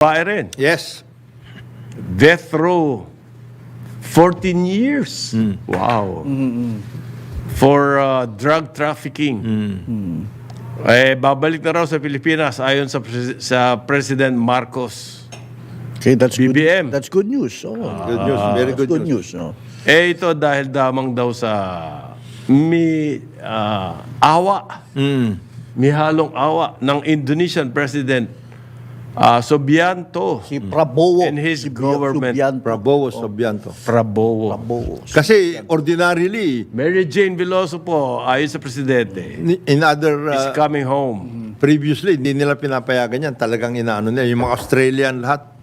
babae rin. Yes. Death row. 14 years. Wow. For uh, drug trafficking. Eh, babalik na raw sa Pilipinas ayon sa, pres- sa President Marcos. Okay, that's BBM. good. That's good news. Oh, Good news. Very good, good news. news. Oh. Eh, ito dahil damang daw sa mi ah, awa. May halong awa ng Indonesian President ah, Subianto Si Prabowo. And his si government. Subianto. Prabowo Sobianto. Prabowo. Prabowo. Kasi ordinarily, Mary Jane Veloso po, ayon sa Presidente, in other is uh, coming home. previously, hindi nila pinapayagan yan. Talagang inaano nila. Yung mga Australian lahat,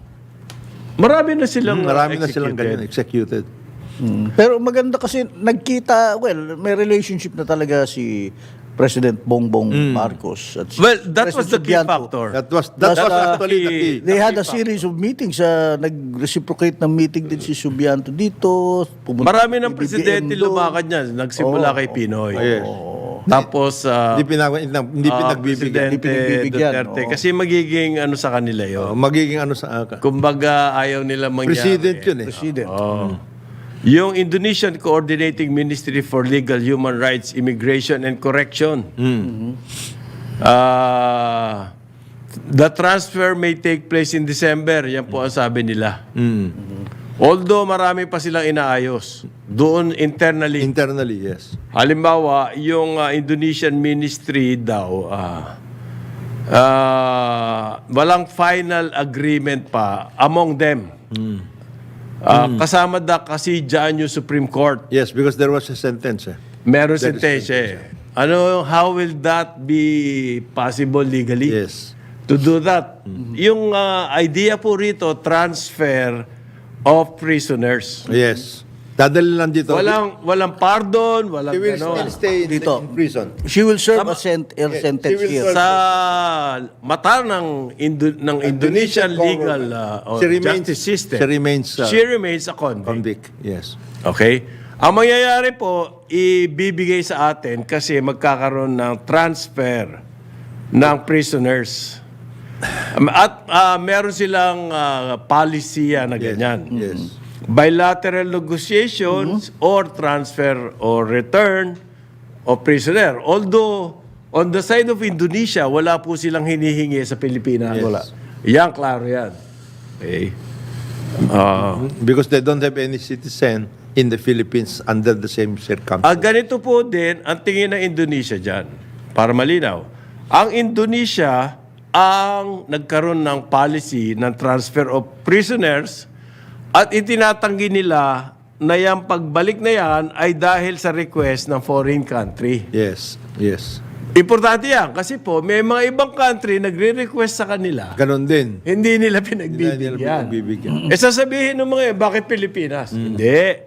Marami na silang marami uh, na silang ganyan executed. executed. Pero maganda kasi nagkita, well, may relationship na talaga si President Bongbong Marcos at si Well, that was the President key Subianto. factor. That was, that That's, was uh, actually the key. They had a series of meetings. Uh, nag-reciprocate ng meeting din si Subianto dito. Pumunta Marami ng BBM presidente doon. lumakad niyan. Nagsimula kay Pinoy. yes. Tapos, uh, Hindi, pinag- hindi ah, pinagbibigyan. Presidente pinagbibigyan, Duterte. oo. Kasi magiging ano sa kanila yun. magiging ano sa... Uh, Kumbaga, ayaw nila mangyari. president yun eh. President. Oo. Yung Indonesian Coordinating Ministry for Legal Human Rights, Immigration and Correction. Ah, the transfer may take place in December. Yan po ang sabi nila. Although marami pa silang inaayos. Doon internally. Internally, yes. Halimbawa, yung ah, Indonesian ministry daw, ah, ah, walang final agreement pa among them. Ah, Kasama da kasi dyan yung Supreme Court. Yes, because there was a sentence. Eh. Meron sentensya eh. Ano, how will that be possible legally? Yes. To do that. Yung ah, idea po rito, transfer of prisoners. Yes. Dadali lang dito. Walang walang pardon, walang He will ganon. still stay in, Dito. in prison. She will serve a, sent- a sentence she will here. serve- sa mata ng Indo- ng Indonesian legal uh, or She remains- justice system. she remains, uh, she remains a convict. Convict. Yes. Okay? Ang mangyayari po, ibibigay sa atin kasi magkakaroon ng transfer ng prisoners. Um, At uh, meron silang uh, policy yan na ganyan. Yes. Bilateral negotiations or transfer or return of prisoner. Although, on the side of Indonesia, wala po silang hinihingi sa Pilipinas. Yes. Wala. Yan, klaro yan. Okay. Ah, Because they don't have any citizen in the Philippines under the same Ah, circumstances. ganito po din ang tingin ng Indonesia dyan. Para malinaw. Ang Indonesia ang nagkaroon ng policy ng transfer of prisoners at itinatanggi nila na yung pagbalik na yan ay dahil sa request ng foreign country. Yes. Yes. Importante yan kasi po may mga ibang country nagre-request sa kanila. Ganon din. Hindi nila Hindi nila pinagbibigyan. pinagbibigyan. Eh sasabihin ng mga, yun, bakit Pilipinas? Hindi.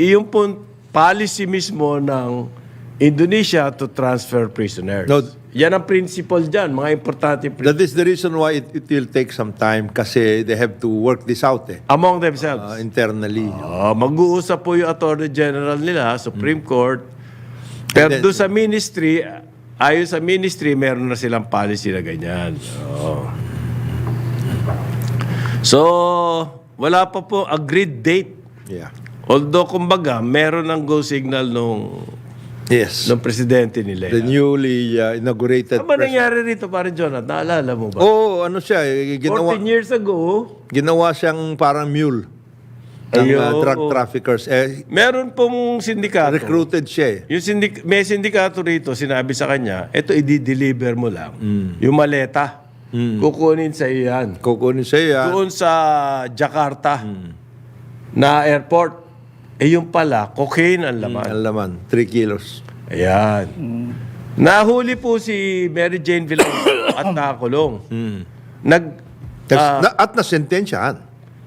Iyon po policy mismo ng Indonesia to transfer prisoners. No. Yan ang principle dyan, mga importante principle. That is the reason why it, it will take some time kasi they have to work this out eh. Among themselves. uh, internally. Ah, mag-uusap po yung Attorney General nila, Supreme Court. Pero then- doon sa ministry, ayon sa ministry, meron na silang policy na ganyan. Oo. So, wala pa po agreed date. Yeah. Although, kumbaga, meron ng go signal nung, Yes. nung presidente nila. The newly uh, inaugurated Ano ba president. nangyari rito, parang Jonathan? Naalala mo ba? Oh, ano siya, eh, 14 ginawa, years ago, ginawa siyang parang mule ng uh, drug traffickers. Eh, meron pong sindikato. recruited siya eh. Yung sindik may sindikato rito, sinabi sa kanya, ito i-deliver mo lang. Yung maleta. Kukunin sa iyo yan. Kukunin siya. Doon sa Jakarta na airport. Eh yung pala, cocaine ang laman. Ang laman, 3 kilos. Ayan. Nahuli po si Mary Jane Villalobos at nakakulong. Nag, Tas- ah, na, at nasentensyahan.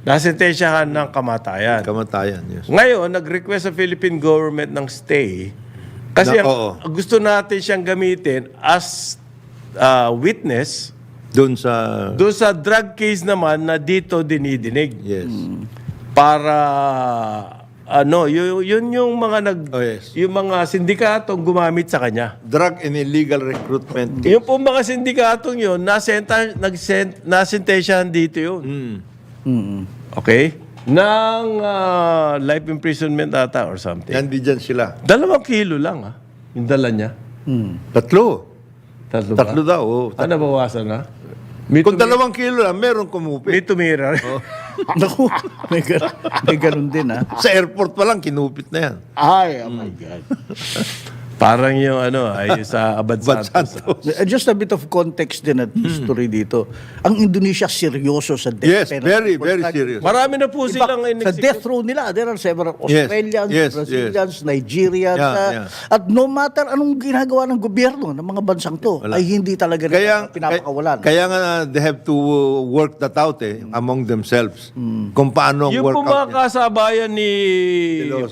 nasentensyahan ng kamatayan. Kamatayan, yes. Ngayon, nag-request sa Philippine government ng stay kasi Na- ang, oo. gusto natin siyang gamitin as uh, witness Doon sa... doon sa drug case naman na dito dinidinig Yes. para ano, yun, yun yung mga nag Oh, yes. yung mga sindikatong gumamit sa kanya. Drug and illegal recruitment. Yung po mga sindikatong yun, nasenta, nagsent, nasentensyahan dito yun. Mm. Okay? Ng ah, life imprisonment ata or something. Nandi dyan sila. Dalawang kilo lang ah. Yung dala niya. Mm. Tatlo. Tatlo ba? Tatlo daw. Oh. Ah, nabawasan na? May, Kung tumi- dalawang kilo lang, meron may kumupit. tumira. Naku, may, gan- may ganun din ha. Sa airport pa lang, kinupit na yan. Ay, oh my God. Parang yung ano, ay sa Abad Bad Santos. Santos. Uh, Just a bit of context din at history dito. Ang Indonesia seryoso sa death Yes, penalty. very, very serious. Marami na po In silang fact, sa in death row nila, there are several Yes, Australians, yes, Brazilians, Nigerians. Yeah, uh, yeah. At no matter anong ginagawa ng gobyerno ng mga bansang to, ay hindi talaga Kaya, nila pinapakawalan. kaya nga they have to work that out eh, among themselves. Kung paano ang Yung po mga workout niya. kasabayan ni.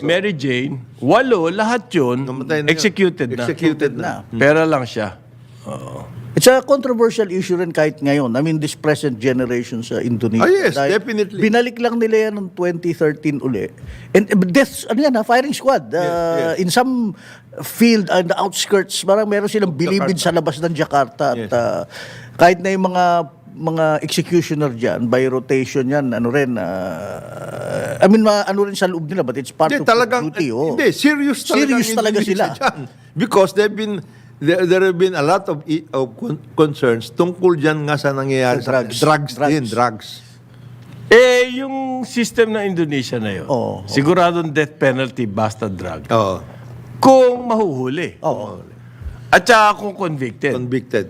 Mary Jane, walo, lahat yun, Namatay na yun. executed na. Executed na. Pera lang siya. Oo. It's a controversial issue rin kahit ngayon. I mean, this present generation sa Indonesia. Ah, yes, Dahil definitely. Binalik lang nila yan noong 2013 uli. And uh, deaths, ano yan ha, firing squad. Uh, In some field, uh, the outskirts, parang meron silang bilibid sa labas ng Jakarta. At Yes. uh, kahit na yung mga mga executioner dyan, by rotation yan, ano rin, uh, I mean, ma, ano rin sa loob nila, but it's part Hindi, of talagang, duty. Oh. hindi, serious talaga. Serious talaga sila. Because they've been, there, there have been a lot of, of con- concerns tungkol dyan nga sa nangyayari Sa sa drugs. drugs, Drugs. din, drugs. Eh, yung system ng Indonesia na yun, Oo. siguradong death penalty basta drug. Oo, Kung mahuhuli. Oo. At saka kung convicted. convicted.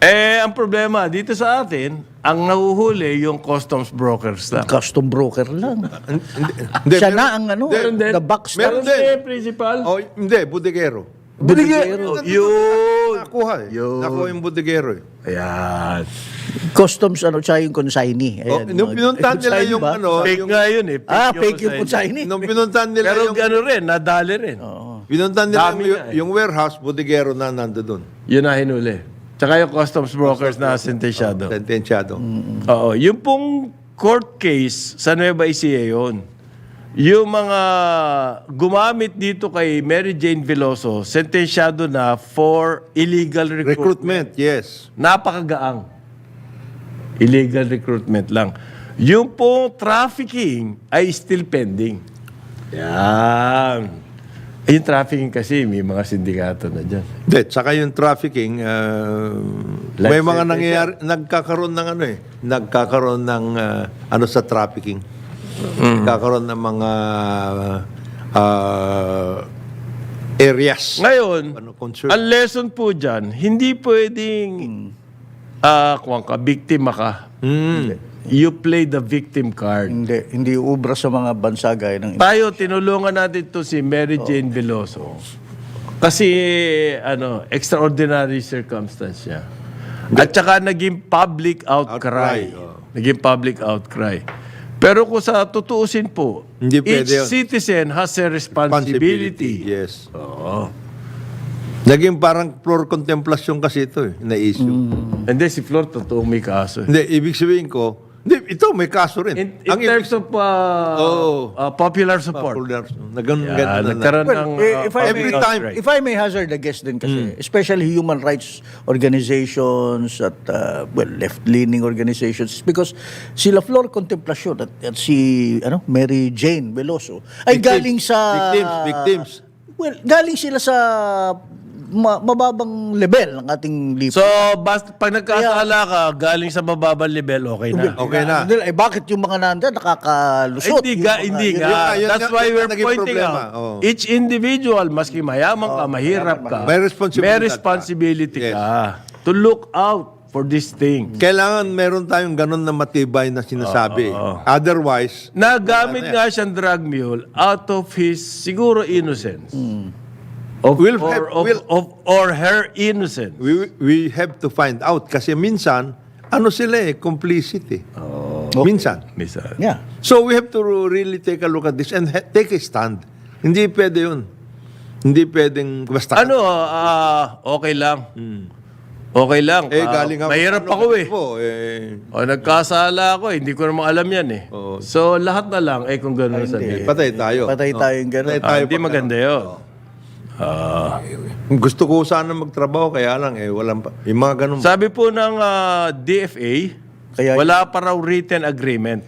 Eh, ang problema dito sa atin, ang nahuhuli yung customs brokers lang. Custom broker lang. Hindi, Siya na ang ano, Meron din. the box. Meron Meron din. din, principal. Oh, hindi, budegero. Budegero. Yun. Nakuha eh. Yun. Nakuha yung budegero eh. Ayan. Customs ano, tsaka yung consignee. Oh, Ayan, nung mga- pinuntahan nila consignee yung ba? ano, Fake yung, nga yun eh. Ah, fake yung consignee. consignee. nung pinuntahan nila Pero yung, ano rin, nadali rin. pinuntahan nila Dami yung, nga eh. yung warehouse, budegero na nando doon. Yun na hinuli. Tsaka yung customs brokers na sentensyado. Sentensyado. Oo. Yung pong court case sa Nueva Ecija yun. Yung mga gumamit dito kay Mary Jane Veloso, sentensyado na for illegal recruitment. Recruitment, yes. Napakagaang. Illegal recruitment lang. Yung po trafficking ay still pending. Yan. Eh, Yung trafficking kasi, may mga sindikato na dyan. Hindi, saka yung trafficking, uh, may mga nangyayari, nagkakaroon ng ano eh, nagkakaroon ng uh, ano sa trafficking. Nagkakaroon ng mga uh, areas. Ngayon, Ano, concern. ang lesson po dyan, hindi pwedeng ah kuwang ka, biktima ka. You play the victim card. Hindi, hindi ubra sa mga bansa gaya ng Tayo, tinulungan natin to si Mary Jane Veloso. Kasi, ano, extraordinary circumstance siya. At saka naging public outcry. Outcry, oh. Naging public outcry. Pero kung sa tutuusin po, Hindi pwede each yun. citizen has a responsibility. Yes. Oo. Naging parang floor contemplation kasi ito eh, na issue. Hindi, si Flor, totoong may kaso. Hindi, ibig sabihin ko, ito may kaso rin. In, in Ang terms of uh, Oo. uh, popular support. popular, nagano Yeah, ganun na- nagkaroon Well, ng eh, uh, if I Every public time- outcry. If I may hazard a guess din kasi, especially human rights organizations at uh, well left-leaning organizations because sila Flor Contemplacion at, at si ano Mary Jane Veloso ay Victims. galing sa Victims, victims. Well, galing sila sa ma- mababang level ng ating lipunan. So, basta, pag nagkasala ka, galing sa mababang level, okay na. Okay na. Nila, eh, bakit yung mga nandun nakakalusot? Hindi Yung mga- hindi yun- nga. yun- yun- That's yun- why yun we're ang naging pointing problema. out. Oo. Each individual, maski mayaman ka, mahirap ka, May responsibility may ka. responsibility Yes. ka to look out for these things. Kailangan meron tayong ganun na matibay na sinasabi. Otherwise, Nagamit nga siyang drug mule out of his, siguro, innocence. Of, We'll or, have- of, we'll- of- or her innocence. we, we have to find out. Kasi minsan, ano sila eh, complicit eh. Minsan. Misa. Yeah. So we have to really take a look at this and ha- take a stand. Hindi pwede yun. Hindi pwedeng basta. Ano, ah, okay lang. Okay lang. Eh, Ah, galing ako. Mahirap ano, ako eh. Po, eh. O, nagkasala ako eh. Hindi ko naman alam yan eh. Oo. So, lahat na lang, eh kung gano'n sabihin. Patay tayo. Patay tayo yung gano'n. Patay Ah, tayo hindi maganda yun. Ah. Gusto ko sana magtrabaho, kaya lang eh, walang pa. Yung mga ganun. sabi po ng ah, DFA, Kaya- wala pa raw written agreement.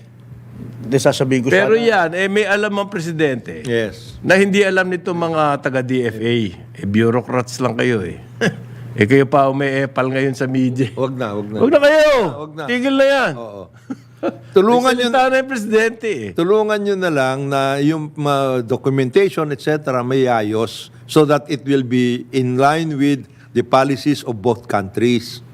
Hindi sasabihin ko Pero sana. yan, eh, may alam ang presidente yes. na hindi alam nito mga taga-DFA. Eh, bureaucrats lang kayo eh. eh, kayo pa may epal ngayon sa media. Wag na, wag na. Huwag na kayo! Wag na. Tigil na yan. Oo. Tulungan nyo, Nagsalita na yung presidente eh. tulungan nyo na lang na yung uh, documentation, etc., may ayos so that it will be in line with the policies of both countries.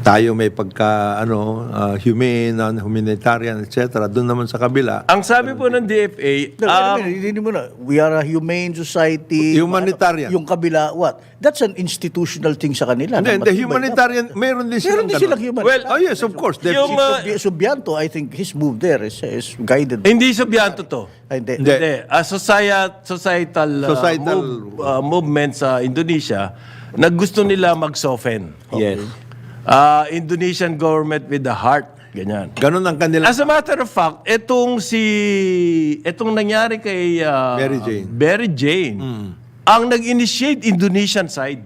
Tayo may pagka, ano, uh, humane, non-humanitarian, etc. Doon naman sa kabila, Ang sabi po ng DFA, ah, um, hindi mo na. We are a humane society. Humanitarian. Yung kabila, what? That's an institutional thing sa kanila. Hindi, the humanitarian, meron din Meron silang din ganun. silang human. Well, Oh yes, of course. Yung, ah, Si Subianto, I think his move there is, is guided. hindi Subianto to. Ay, hindi. Hindi. Hindi. Ah, societ- societal, ah, Societal- move- ah, movement sa Indonesia na gusto nila mag-soften. Yes. Ah, Indonesian government with the heart. Ganyan. Ganun ang kanila. As a matter of fact, etong si etong nangyari kay ah, Mary Jane. Mary Jane, ang nag-initiate Indonesian side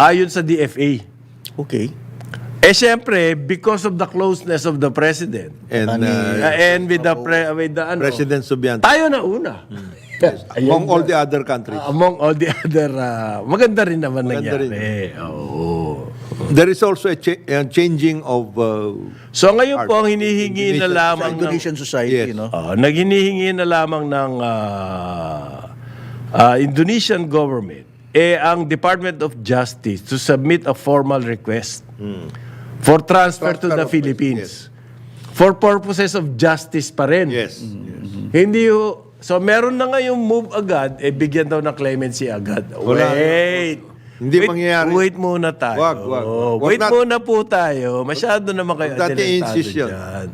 ayon sa DFA. Okay. Eh syempre, because of the closeness of the president And uh, uh, and with the pre, with the ano, President Subianto. tayo na una. Among all the other countries. Among all the other, ah, maganda rin naman Maganda nangyari. Oo. There is also a, cha- a changing of... Uh, So ngayon po ang hinihingi na Sa lamang ng, Indonesian society, Yes. no? Ah, naghinihingi na lamang ng ah, ah, Indonesian government eh ang Department of Justice to submit a formal request for transfer to Transfer the of- Philippines. For purposes of justice pa rin. yes. Hindi ho, so meron na ngayong move agad, eh bigyan daw ng clemency agad. Wala. Wait. Hindi wait, mangyayari. Wait muna tayo. Wag, wag, wag. Wait nat- muna po tayo. Masyado naman kayo yun. dyan.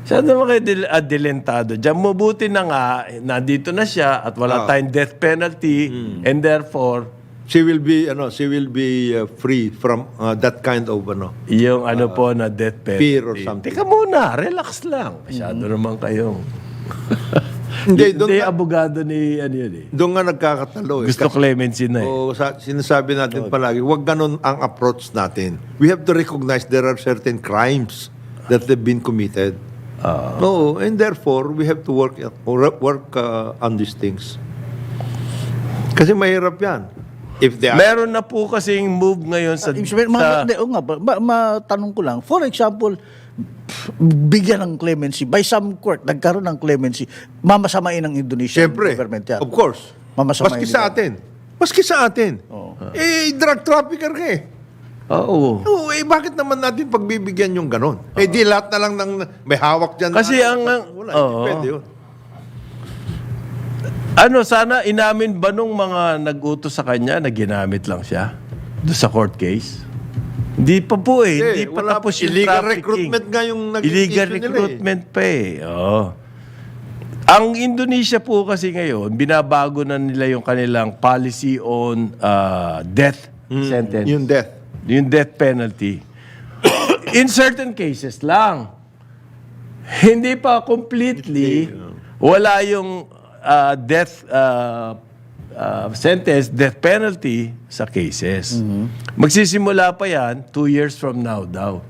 Masyado naman kayo adel- adelentado dyan. Mabuti na nga, nandito na siya at wala Ah. tayong death penalty and therefore, She will be, ano, she will be uh, free from uh, that kind of, ano. yung ano po na death penalty. fear or something. Teka muna, relax lang. Masyado naman kayong... Hindi, doon Hindi, nga, abogado ni ano yun eh. doon nga nagkakatalo. Eh. Gusto clemency na eh. O, sa, sinasabi natin palagi, wag ganun ang approach natin. We have to recognize there are certain crimes that have been committed. no, and therefore, we have to work or work uh, on these things. Kasi mahirap yan. If they are, Meron na po kasing move ngayon sa... Ibig sabihin, sa- mga, hindi, o nga, ba, ma, matanong ko lang, for example, bigyan ng clemency, by some court, nagkaroon ng clemency, mamasamain ng Indonesian Siyempre, government yan. of course. Mamasamain Maski sa atin. Maski sa atin. Eh, drug trafficker ka eh. Oo. Oo, eh bakit naman natin pagbibigyan yung ganon? Eh di lahat na lang ng may hawak dyan. Kasi na- ang- Wala, hindi pwede yun. Ano, sana inamin ba nung mga nag-utos sa kanya na ginamit lang siya doon sa court case? Hindi pa po eh. Hindi, pa wala- tapos yung illegal trafficking. recruitment nga yung naging Illegal issue nila eh. recruitment pa eh. Oo. Ang Indonesia po kasi ngayon, binabago na nila yung kanilang policy on uh, death sentence. Hmm. Yung death. Yung death penalty. In certain cases lang. Hindi pa completely wala yung uh, death uh, uh, sentence, death penalty sa cases. Magsisimula pa yan two years from now daw.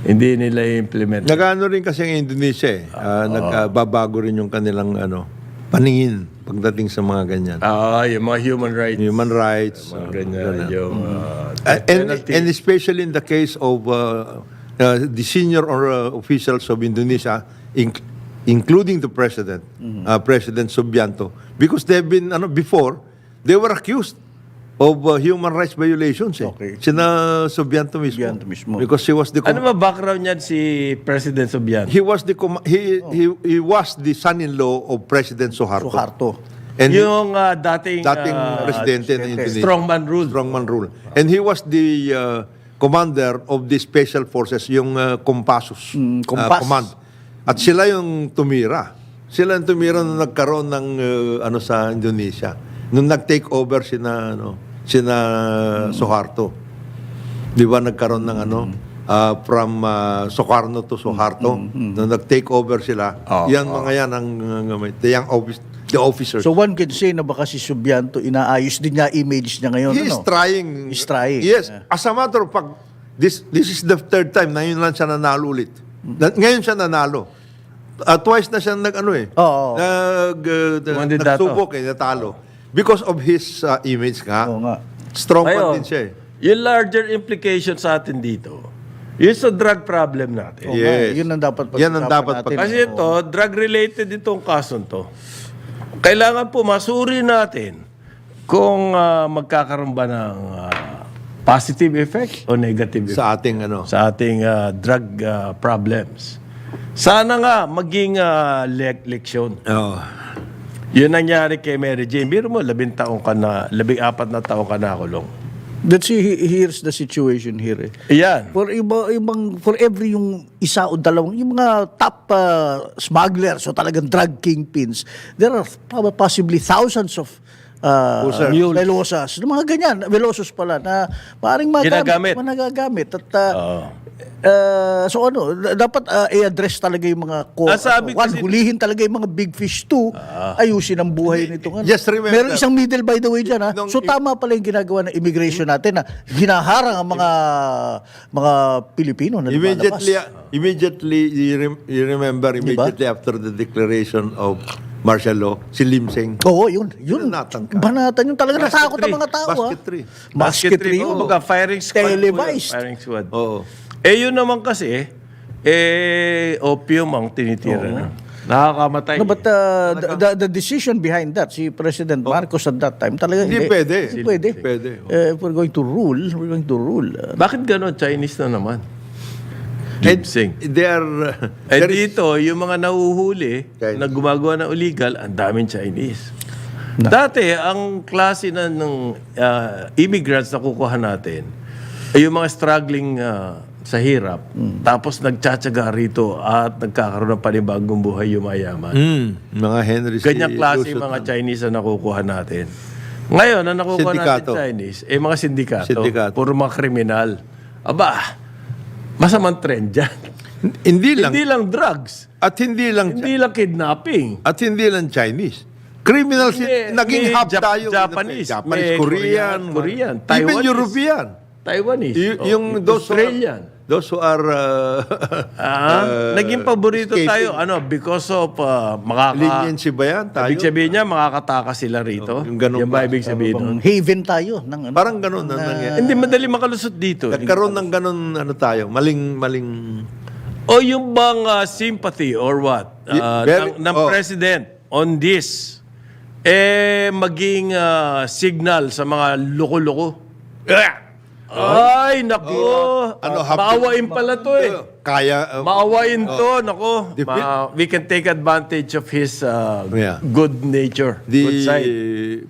Hindi nila i-implement. Nagano rin kasi ang Indonesia eh. Ah, Nagbabago rin yung kanilang ano, paningin pagdating sa mga ganyan. Ah, yung mga human rights. Human rights. Mga ganyan. Yung uh, Uh, and, penalty. and especially in the case of uh, uh, the senior or uh, officials of Indonesia, inc- including the president, uh, President Subianto, because they've been, ano, before, they were accused of uh, human rights violations. Eh. Okay. Sina Subianto mismo. Subianto mismo. Because he was the com- ano ba background niyan si President Subianto? he was the com- he, he he was the son-in-law of President Suharto. Suharto. And he- yung uh, dating, dating uh, presidente ng Indonesia. strongman rule. Strongman rule. And he was the uh, commander of the special forces, yung uh, Compassus uh, Mm, Kompas. command. At sila yung tumira. Sila yung tumira nung nagkaroon ng uh, ano sa Indonesia. Nung nag-take over sina ano, sina Mm. Suharto. Di ba nagkaroon ng ano, ah, from ah, Socarno to Soharto, nung nag-take over sila, yan mga yan ang uh, the young office, the officers. So one can say na baka si Subianto inaayos din niya image niya ngayon. He is ano? trying. He's trying. Yes. As a matter of fact, this this is the third time na yun lang siya nanalo ulit. Na- ngayon siya nanalo. Ah, twice na siya nag ano eh. Oo. Nag, uh, nagsubok eh, natalo. Because of his uh, image nga. Oo nga. Strong Ngayon, din siya eh. yung larger implication sa atin dito, yung sa drug problem natin. Oo nga, Yes. Yun ang dapat Yan ang dapat natin. Kasi ito, drug-related itong kasong to. Kailangan po masuri natin kung ah, magkakaroon ba ng ah, positive effect o negative effect Sa ating ano. sa ating ah, drug ah, problems. Sana nga maging ah, lek- leksyon. Oh. Yun nangyari kay Mary Jane. Biro mo, labing taong ka na, labing apat na taong ka na kulong. Let's see, he- here's the situation here. Eh. Iyan. For iba, ibang for every yung isa o dalawang yung mga top uh, smugglers o talagang drug kingpins, there are prob- possibly thousands of uh, Pusers. velosas, mga ganyan, velosos pala na maaaring Ginagamit. magamit, nagagamit at uh, Oo. Uh, so ano, dapat uh, i-address talaga yung mga ko, Ah, sabi one, kasi- hulihin talaga yung mga big fish two, ayusin ang buhay nitong ano. Just remember- Meron isang middle by the way dyan ha. Nung- So tama pala yung ginagawa ng immigration natin na hinaharang ang mga mga Pilipino na Immediately, lumalabas. immediately, you, rem- you remember, immediately after the declaration of martial law, si Lim Seng. Oo, yun. Yun. Banatan ka. Banatan yung talaga natakot ang mga tao. ha. Basketry. Basketry. oh, oo. Baga, firing squad. yun, Televised. Firing squad. Oo. Eh, yun naman kasi, eh, opium ang tinitira na. Nakakamatay. No, but uh, the, the, the decision behind that, si President Marcos at that time, talaga Hindi hindi. pwede. Hindi pwede. Pwede. Eh, if we're going to rule, we're going to rule. uh, Bakit gano'n? Chinese na naman. And Ginseng. they are, uh, Eh there is- dito, yung mga nahuhuli Chinese. na gumagawa ng illegal, ang daming Chinese. Dati, ang klase na ng ah, immigrants na kukuha natin, ay yung mga struggling ah, sa hirap, tapos nagtsatsaga rito at nagkakaroon ng panibagong buhay yung mayaman. Mm, mga Henry C. Ganyang klase Lusot yung mga. Chinese na nakukuha natin. Ngayon, ang nakukuha Sindikato. natin Chinese, eh mga sindikato, Sindikato. puro mga kriminal. Aba, masamang trend dyan. Hindi lang. Hindi lang drugs. At hindi lang Hindi lang kidnapping. at hindi lang Chinese. Criminals, Hindi, naging may hub Jap- tayo. Japanese, Japanese, may Korean, Korean, Even Taiwanese. European. Taiwanese. Y- oh, yung those who are- Australian. Those who are uh, Ah, uh, naging paborito escaping. tayo ano because of uh, makaka leniency ba yan tayo? Ibig sabihin niya makakataka sila rito. yung ganun Yan ba ba? ibig sabihin nun? Haven tayo. Ng, ano, Parang ganun na nangyayari. Hindi madali makalusot dito. Nagkaroon ng ganun ano tayo, maling maling O yung bang uh, sympathy or what uh, very- ng, ng oh. president on this eh maging uh, signal sa mga loko-loko. Ay, nako. Ano, Uh, happy- maawain pala to eh. kaya uh, Maawain to, nako. The Ma- we can take advantage of his uh, Yeah. good nature, the good side.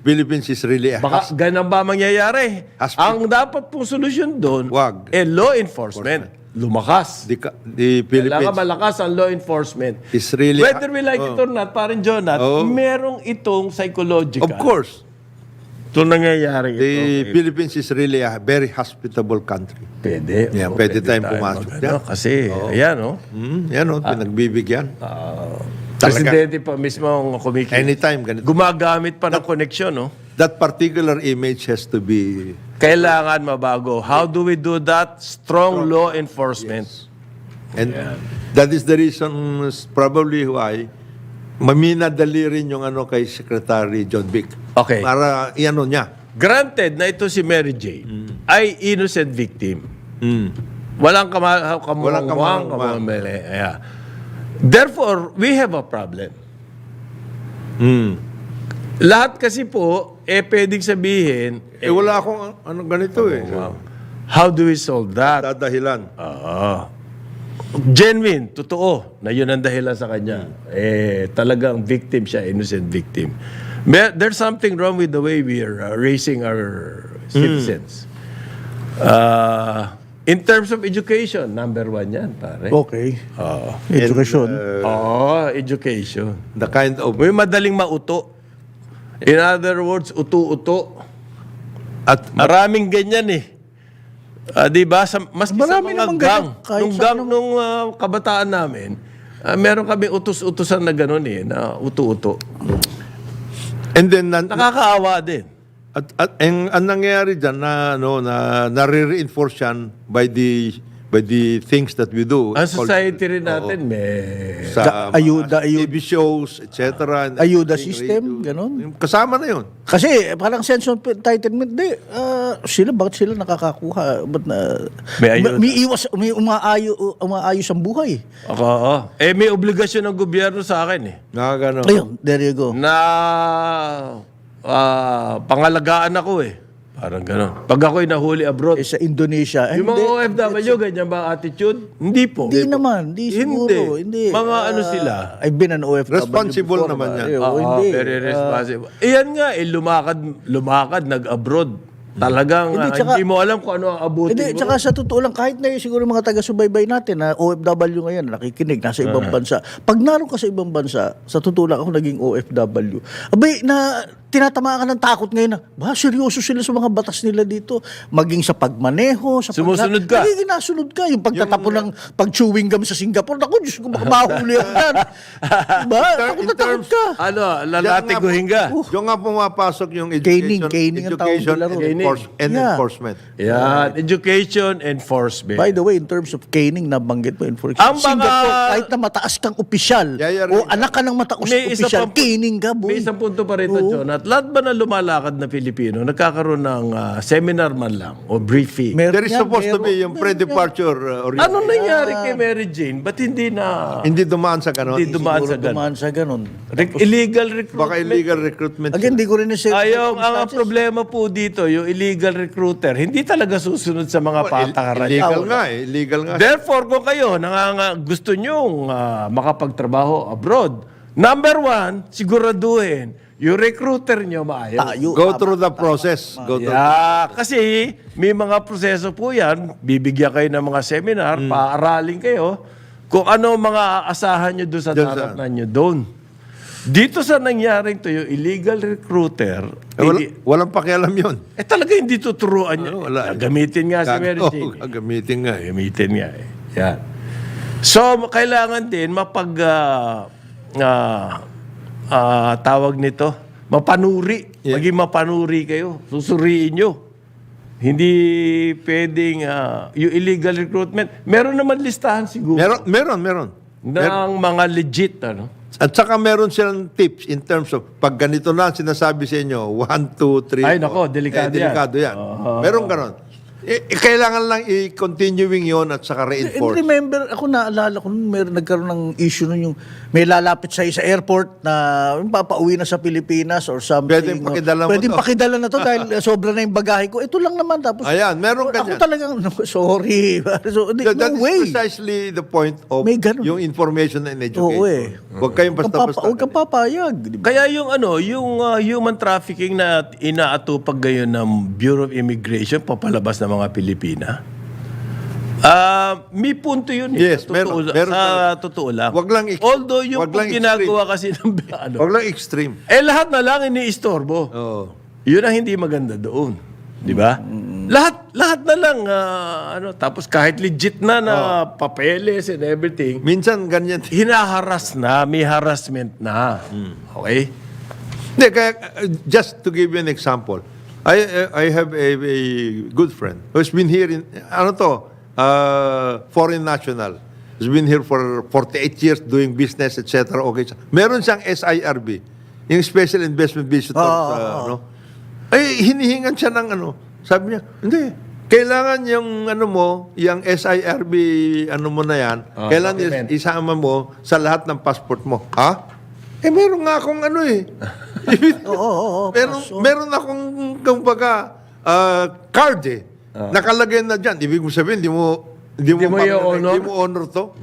Philippines is really a Baka ganun ba mangyayari? Has- Ang dapat pong solusyon doon, Wag. eh law enforcement. Lumakas. the, ka- the Kailangan Philippines malakas ang law enforcement. is really Whether we like it or not, parang Jonat, Oo. merong itong psychological. of course Ito nangyayari the ito. Philippines is really a very hospitable country. Pwede. Yeah, oo, pwede tayong pumasok mag- dyan. ano, Kasi, ayan, oh. Hmm, yan o, pinagbibigyan. Presidente pa mismo ang kumikita. Anytime ganito. Gumagamit pa ng koneksyon, no? That particular image has to be Kailangan mabago. How do we do that? Strong law enforcement. And that is the reason probably why maminadali rin yung ano kay Secretary John Vic. Okay. Para iano niya. Granted na ito si Mary Jane ay innocent victim. Mm. Walang kama kamuwang Walang kamuwang- kamamali. Yeah. Therefore, we have a problem. Mm. Lahat kasi po, eh pwedeng sabihin, Eh wala akong ano ganito eh. how do we solve that? Dadahilan. Oo. Genuine, totoo, na yun ang dahilan sa kanya. Eh, talagang victim siya, innocent victim. May- There's something wrong with the way we are uh, raising our citizens. Uh, in terms of education, number one yan, pare. Okay. Oo. Education. Oo, education. The kind of May madaling mauto. In other words, uto-uto. at Maraming ganyan eh. Ah, 'di ba? Sa maski sa Marami mga namang gang, ganyan, nung sa gang nung ah, kabataan namin, ah, meron kami utos-utosan na gano'n eh, na uto-uto. And then, nan- Nakakaawa din. At, at ang, ang nangyayari dyan na ano na nare-reinforce yan by the by the things that we do. Ang society rin natin may sa Ka- ayuda, mga ayuda. TV shows, etc. Ayuda system, ganon. Kasama na yun. Kasi parang sense of entitlement, di, ah, sila, bakit sila nakakakuha? Ba't na, May ayuda. may iwas, may umaayo, umaayos ang buhay. Ako, oo. Eh, may obligasyon ng gobyerno sa akin eh. Nga gano'n. Ayun, there you go. Na ah, pangalagaan ako eh. Parang gano'n. Pag ako'y nahuli abroad. Eh, sa Indonesia, eh, yung mga hindi, OFW, ganyan ba ang attitude? Hindi po. hindi naman, hindi siguro, hindi. Mga ano Ah, sila? I've been an OFW Responsible before, naman ba? yan. Eh, Oo, oh, hindi. very responsible. Iyan nga, eh, lumakad, lumakad, nag-abroad. Talagang Hindi, ah, tsaka- hindi mo alam kung ano ang abutin Hindi, mo. tsaka sa totoo lang, kahit na yung siguro mga taga-subaybay natin na OFW ngayon, nakikinig, nasa ibang bansa. Pag naroon ka sa ibang bansa, sa totoo lang ako naging OFW. Abay, na tinatamaan ka ng takot ngayon na, ba, seryoso sila sa mga batas nila dito. Maging sa pagmaneho, sa Sumusunod ka. Nagiging nasunod ka. Yung pagtatapon ng pag-chewing gum sa Singapore, ako, Diyos ko, baka mahuli ako yan. diba? Takot na takot terms- ka. Ano, Diyan nga lalatiguhin po- ka. Diyan nga pumapasok yung Caning, education, caning ang tawag education ron. Enforce- and Yeah. enforcement. Yan, education enforcement. By the way, in terms of caning, nabanggit mo, in for Ang mga- Singapore, kahit na mataas kang opisyal, Yeah, yeah, o yeah. anak ka ng mataas may opisyal, pang, caning ka, boy. may isang punto pa rito, John. At lahat ba na lumalakad na Pilipino, nagkakaroon ng ah, seminar man lang o briefing? Meron There is yan, supposed to meron- be yung pre-departure uh, orientation. Ano nangyari kay Mary Jane? Ba't hindi na Hindi dumaan sa ganon. hindi dumaan sa ganun? dumaan sa ganun. Re- illegal recruitment. Baka illegal recruitment. Again, di ko rin na-share. Ayaw, ang problema po dito, yung illegal recruiter, hindi talaga susunod sa mga patakaran. illegal nga eh. Illegal nga. Therefore, kung kayo nanganga, gusto nyong ah, makapagtrabaho abroad, number one, siguraduhin, yung recruiter nyo maayos. Tayo. Go through the process. Go through. Yeah, kasi may mga proseso po yan. Bibigyan kayo ng mga seminar, Hmm. paaralin kayo kung ano ang mga aasahan nyo doon sa taratnan nyo doon. Dito sa nangyaring to, yung illegal recruiter, Eh, wala, hindi- walang pakialam yun. eh talaga hindi tuturuan niya. Ano, wala. Gamitin nga si Mary Oh, Jane. eh. gagamitin nga eh. Gamitin nga eh. Yan. So, kailangan din mapag... ah, ah, ah, tawag nito, mapanuri. Yeah. Maging mapanuri kayo. Susuriin nyo. Hindi pwedeng ah, yung illegal recruitment. Meron naman listahan siguro Meron, meron, meron. ng mga legit. Ano? At saka meron silang tips in terms of pag ganito na sinasabi sa inyo, 1, 2, 3, Ay, nako, delikado eh, delikado yan. Meron ganon. Eh, eh, kailangan lang i-continuing yon at saka And reinforce. remember, ako naalala ko, nung meron nagkaroon ng issue nun yung may lalapit sa'yo sa airport na yung papauwi na sa Pilipinas or something. Pwedeng pakidala mo Pwedeng to. pakidala na to dahil sobra na yung bagahe ko. Ito lang naman. Tapos, Ayan, meron ako ganyan. talagang, no, sorry. so, hindi, That, that no is way. precisely the point of May ganun. yung information and education. Oo eh. Huwag kayong Huwag kang basta-basta. papa- Huwag kang papayag. di ba? Kaya yung ano, yung ah, human trafficking na inaatupag ngayon ng Bureau of Immigration papalabas ng mga Pilipina. Ah, may punto yun eh. Yes, sa meron- totoo, meron sa talaga. totoo lang. Wag lang ex- Although yung wag pong lang ginagawa kasi ng ano, Huwag lang extreme. eh lahat na lang iniistorbo. Oo. Yun ang hindi maganda doon. Di ba? Lahat lahat na lang ah, ano tapos kahit legit na na papeles and everything, Minsan ganyan. hinaharas na, may harassment na. Okay? Hindi, kaya, uh, just to give you an example, I I have a, a good friend who's been here in, ano to, uh, foreign national. He's been here for 48 years doing business, etc. Okay. Meron siyang SIRB, yung Special Investment Visitors. uh, ano. Ay, hinihingan siya ng ano. Sabi niya, hindi. Kailangan yung ano mo, yung SIRB ano mo na yan, kailangan document. is- isama mo sa lahat ng passport mo. Ha? Eh, meron nga akong ano eh. Oo, oo, oo. meron, meron akong, kumbaga, ah, card eh. Nakalagay na dyan. Ibig mo sabihin, di mo, di mo, Di mo ma- i-honor? Di mo honor to.